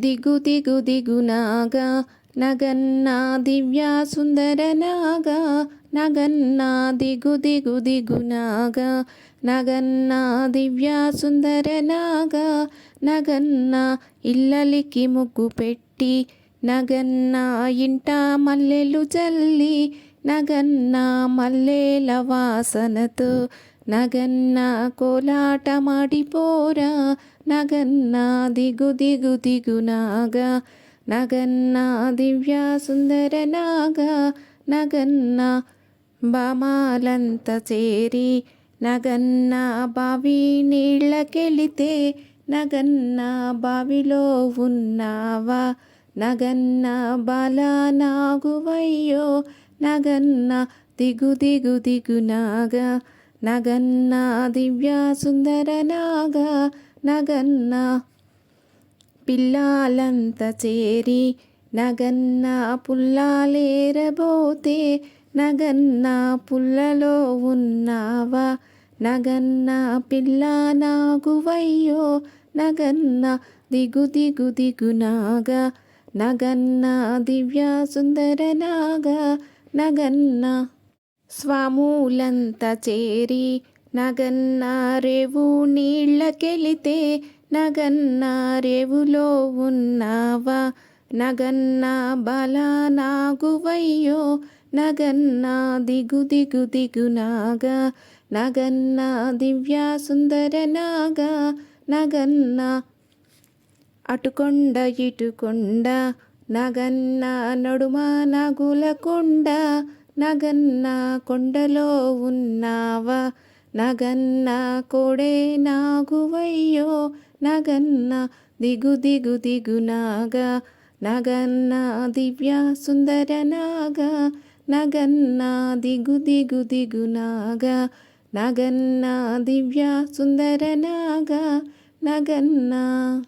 దిగు దిగు దిగునాగా నగన్నా దివ్యా సుందర నాగా నగన్నా దిగు దిగు దిగునాగా నగన్నా దివ్య సుందర నాగా నగన్నా ఇల్లలికి ముగ్గు పెట్టి నగన్నా ఇంట మల్లెలు జల్లి నగన్నా మల్లెల వాసనతో నగన్న కోలాట మాడిపోరా నగన్న దిగు దిగు దిగునాగా నగన్న దివ్య సుందర నాగా నగన్న బామాలంత చేరి నగన్న బావి నీళ్ళకెళితే నగన్న బావిలో ఉన్నావా నగన్న బాల నాగువయ్యో నగన్న దిగు దిగు దిగునాగా నగన్నా దివ్య సుందర నాగా నగన్నా పిల్లాలంత చేరి నగన్నా పుల్లాలేరబోతే నగన్నా పుల్లలో ఉన్నావా నగన్నా పిల్ల నాగువయ్యో నగన్నా దిగు దిగు దిగునాగా నగన్నా దివ్య సుందర నాగా నగన్నా స్వాములంత చేరి నగన్న నీళ్ళకెళితే నగన్నారేవులో ఉన్నావా? నగన్న బల నాగువయ్యో నగన్న దిగు దిగు దిగునాగా నగన్న దివ్యా సుందర నాగా నగన్న అటుకొండ ఇటుకొండ నగన్న నడుమ నగుల కొండ నగన్నా కొండలో ఉన్నావా? నగన్నా కొడే నాగువయ్యో? నగన్నా దిగు దిగు దిగునాగ నగన్నా దివ్య సుందర నాగా? నగన్నా దిగు దిగు దిగునాగ నగన్నా దివ్య సుందర నాగా? నగన్నా